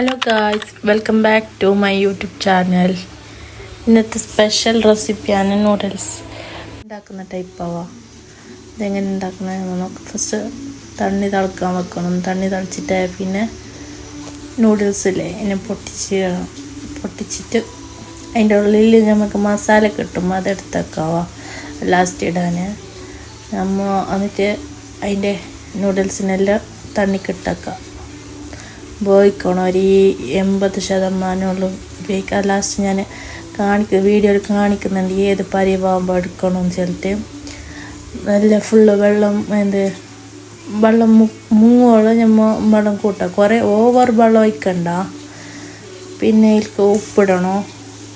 Hello guys welcome back to my YouTube channel ഇന്നത്തെ special റെസിപ്പിയാണ് noodles ഉണ്ടാക്കുന്ന ടൈപ്പാവാ ഇതെങ്ങനെ ഉണ്ടാക്കുന്ന നമുക്ക് ഫസ്റ്റ് തണ്ണി തിളക്കാൻ വെക്കണം. തണ്ണി തിളച്ചിട്ട് പിന്നെ നൂഡിൽസ് ഇല്ലേ ഇതിനെ പൊട്ടിച്ച് പൊട്ടിച്ചിട്ട് അതിന്റെ ഉള്ളിൽ നമുക്ക് മസാല കിട്ടും അതെടുത്തേക്കാവാ ലാസ്റ്റ് ഇടാൻ. നമ്മൾ എന്നിട്ട് അതിന്റെ നൂഡിൽസിനെല്ലാം തണ്ണിക്കിട്ടേക്കാം വേവിക്കണം ഒരു എൺപത് ശതമാനമുള്ളൂ ഉപയോഗിക്കാം. ലാസ്റ്റ് ഞാൻ കാണിക്ക വീഡിയോ കാണിക്കുന്നുണ്ട്. ഏത് പരിവാകുമ്പോൾ എടുക്കണം എന്ന് നല്ല ഫുള്ള് വെള്ളം എന്ത് വെള്ളം മുങ്ങോളം ഞമ്മ വെള്ളം കൂട്ടാം. കുറേ ഓവർ വെള്ളം ഒഴിക്കണ്ട. പിന്നെ ഇതിൽക്ക് ഉപ്പിടണോ.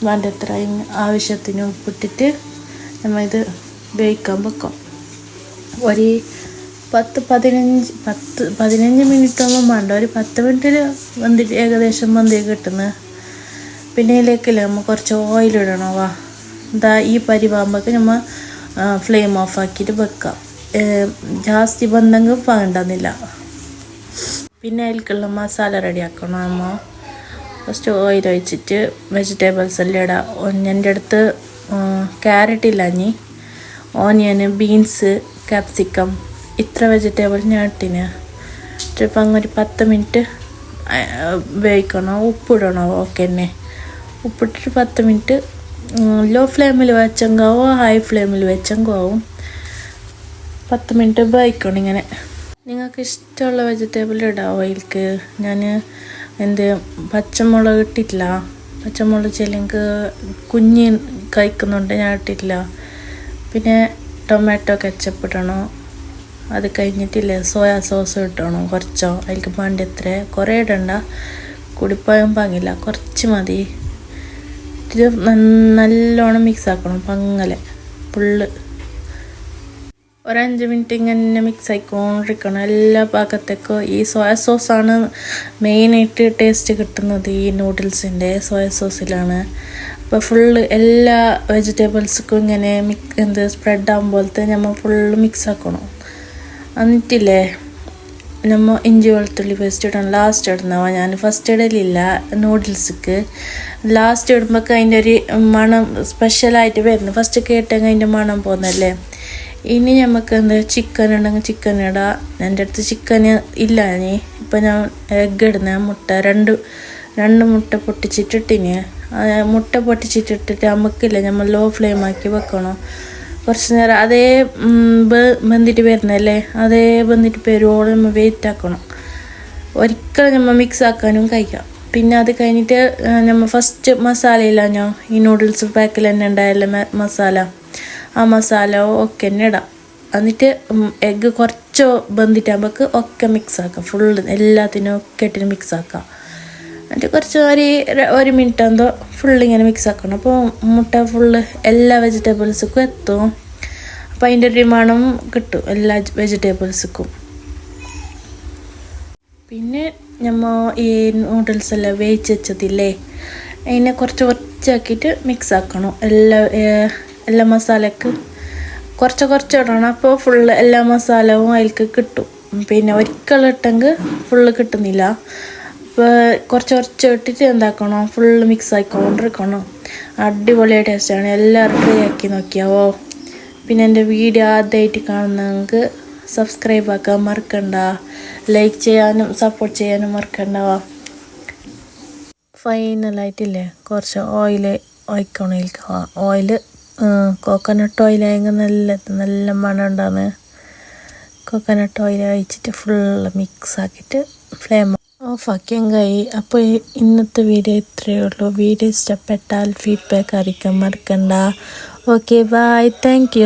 വേണ്ട എത്രയും ആവശ്യത്തിന് ഉപ്പിട്ടിട്ട് നമ്മൾ ഇത് വേവിക്കാൻ വെക്കാം. ഒരു പത്ത് പതിനഞ്ച് പത്ത് പതിനഞ്ച് മിനിറ്റ് ഒന്നും വേണ്ട. ഒരു പത്ത് മിനിറ്റിൽ വന്തി ഏകദേശം വന്തി കിട്ടുന്നത് പിന്നെ ഇതിലേക്കില്ല നമ്മൾ കുറച്ച് ഓയിൽ ഇടണം? വാ. എന്താ ഈ പരിവാകുമ്പോഴേക്ക് നമ്മൾ ഫ്ലെയിം ഓഫ് ആക്കിയിട്ട് വെക്കാം. ജാസ്തി ബന്ധങ്ങൾ വേണ്ടെന്നില്ല. പിന്നെ അതിലേക്കുള്ള മസാല റെഡിയാക്കണം നമ്മൾ ഫസ്റ്റ് ഓയിൽ ഒഴിച്ചിട്ട് വെജിറ്റബിൾസ് എല്ലാം ഇടാം. എന്റെ അടുത്ത് ക്യാരറ്റ് ഇല്ല ഇനി. ഓനിയന് ബീൻസ് ക്യാപ്സിക്കം ഇത്ര വെജിറ്റബിൾ ഞാൻ ഇട്ടിന്. ചിലപ്പോൾ അങ്ങ് ഒരു പത്ത് മിനിറ്റ് വേവിക്കണോ? ഉപ്പിടണോ? ഓക്കെ തന്നെ. ഉപ്പിട്ടിട്ട് പത്ത് മിനിറ്റ് ലോ ഫ്ലെയിമിൽ വെച്ചെങ്കാവും ഹൈ ഫ്ലെയിമിൽ വെച്ചെങ്കാവും. പത്ത് മിനിറ്റ് വേവിക്കണം ഇങ്ങനെ. നിങ്ങൾക്ക് ഇഷ്ടമുള്ള വെജിറ്റബിൾ ഇടാം ഓയിൽക്ക് ഞാൻ എന്ത് പച്ചമുളക് ഇട്ടിട്ടില്ല. പച്ചമുളക് ചെല്ലെങ്കിൽ കുഞ്ഞ് കഴിക്കുന്നുണ്ട് ഞാൻ ഇട്ടിട്ടില്ല. പിന്നെ ടൊമാറ്റോ കെച്ചപ്പ് ഇടണം? അത് കഴിഞ്ഞിട്ടില്ലേ? സോയാ സോസ് ഇട്ടണം. കുറച്ചോ? അതിലേക്ക് വേണ്ട എത്ര കുറേ ഇടണ്ട. കുടിപ്പോയാൻ പാങ്ങില്ല. കുറച്ച് മതി. ഇത് നല്ലോണം മിക്സ് ആക്കണം. പങ്ങലെ. ഫുള്ള്. ഒരഞ്ച് മിനിറ്റ് ഇങ്ങനെ മിക്സ് ആയിക്കൊണ്ടിരിക്കണം. എല്ലാ ഭാഗത്തേക്കും ഈ സോയ സോസാണ് മെയിനായിട്ട് ടേസ്റ്റ് കിട്ടുന്നത് ഈ നൂഡിൽസിന്റെ സോയ സോസിലാണ്. അപ്പോൾ ഫുള്ള് എല്ലാ വെജിറ്റബിൾസിക്കും ഇങ്ങനെ മിക്സ് എന്ത് സ്പ്രെഡ് ആകുമ്പോഴത്തെ നമ്മൾ ഫുള്ള് മിക്സ് ആക്കണം. എന്നിട്ടില്ലേ നമ്മൾ ഇഞ്ചി വെളുത്തുള്ളി പേസ്റ്റ് ഇടണം. ലാസ്റ്റ് ഇടുന്നവ ഞാൻ ഫസ്റ്റ് ഇടലില്ല. നൂഡിൽസ്ക്ക് ലാസ്റ്റ് ഇടുമ്പോൾ അതിന്റെ ഒരു മണം സ്പെഷ്യലായിട്ട് വരുന്നു. ഫസ്റ്റ് കേട്ടെങ്കിൽ അതിന്റെ മണം പോകുന്നല്ലേ ഇനി നമുക്ക് എന്താ? ചിക്കൻ ഉണ്ടെങ്കിൽ ചിക്കൻ ഇടാം. എന്റെ അടുത്ത് ചിക്കൻ ഇല്ല ഇനി. ഇപ്പം ഞാൻ എഗ്ഗ് ഇടുന്ന. മുട്ട രണ്ട് രണ്ട് മുട്ട പൊട്ടിച്ചിട്ടിട്ടിന്. മുട്ട പൊട്ടിച്ചിട്ടിട്ടിട്ട് നമുക്കില്ല നമ്മൾ ലോ ഫ്ലെയിം ആക്കി വെക്കണം? കുറച്ച് നേരം അതേ ബന്ധിട്ട് വരുന്നല്ലേ അതേ ബന്ധിട്ട് വരുവോളം നമ്മൾ വെയിറ്റ് ആക്കണം. ഒരിക്കലും നമ്മൾ മിക്സ് ആക്കാനും കഴിക്കാം പിന്നെ അത് കഴിഞ്ഞിട്ട് നമ്മൾ ഫസ്റ്റ് മസാല ഇല്ല ഞാൻ ഈ നൂഡിൽസ് പാക്കിൽ തന്നെ ഉണ്ടായല്ലേ മസാല ആ മസാല ഒക്കെ തന്നെ ഇടാം. എന്നിട്ട് എഗ്ഗ് കുറച്ച് ബന്ധിട്ടാകുമ്പോൾ ഒക്കെ മിക്സ് ആക്കാം. ഫുള്ള് എല്ലാത്തിനും ഒക്കെ ഇട്ടിട്ട് മിക്സ് ആക്കാം. എന്നിട്ട് കുറച്ച് ഒരു ഒരു മിനിറ്റ് എന്തോ ഫുള്ള് ഇങ്ങനെ മിക്സ് ആക്കണം. അപ്പോൾ മുട്ട ഫുള്ള് എല്ലാ വെജിറ്റബിൾസിക്കും എത്തും. അപ്പോൾ അതിന്റെ ഒരു മണം കിട്ടും എല്ലാ വെജിറ്റബിൾസിക്കും പിന്നെ നമ്മൾ ഈ നൂഡിൽസ് എല്ലാം വേവിച്ച് വെച്ചതില്ലേ അതിനെ കുറച്ച് കുറച്ചാക്കിയിട്ട് മിക്സ് ആക്കണം. എല്ലാ എല്ലാ മസാലയ്ക്ക് കുറച്ച് കുറച്ച് ഇടണം. അപ്പോൾ ഫുള്ള് എല്ലാ മസാലവും അതിലേക്ക് കിട്ടും. പിന്നെ ഒരിക്കലിട്ടെങ്കിൽ ഫുള്ള് കിട്ടുന്നില്ല. അപ്പോൾ കുറച്ച് കുറച്ച് ഇട്ടിട്ട് എന്താക്കണം ഫുള്ള് മിക്സ് ആയിക്കൊണ്ടിരിക്കണം. അടിപൊളി ടേസ്റ്റാണ് എല്ലാവരും ട്രൈ ആക്കി നോക്കിയാവോ? പിന്നെ എന്റെ വീഡിയോ ആദ്യമായിട്ട് കാണുന്നവർക്ക് സബ്സ്ക്രൈബ് ആക്കാൻ മറക്കണ്ട. ലൈക്ക് ചെയ്യാനും സപ്പോർട്ട് ചെയ്യാനും മറക്കണ്ട. ഫൈനലായിട്ടില്ലേ കുറച്ച് ഓയിൽ ഒഴിക്കണ ഓയിൽ കോക്കനട്ട് ഓയിലായെങ്കിൽ നല്ല നല്ല മണം ഉണ്ടാകുന്നത് കോക്കനട്ട് ഓയിൽ ഒഴിച്ചിട്ട് ഫുള്ള് മിക്സ് ആക്കിയിട്ട് ഫ്ലെയിം ഓഫാക്കിയും കൈ അപ്പോൾ ഇന്നത്തെ വീഡിയോ ഇത്രയേ ഉള്ളൂ. വീഡിയോ ഇഷ്ടപ്പെട്ടാൽ ഫീഡ്ബാക്ക് അറിയിക്കാൻ മറക്കണ്ട. Okay bye thank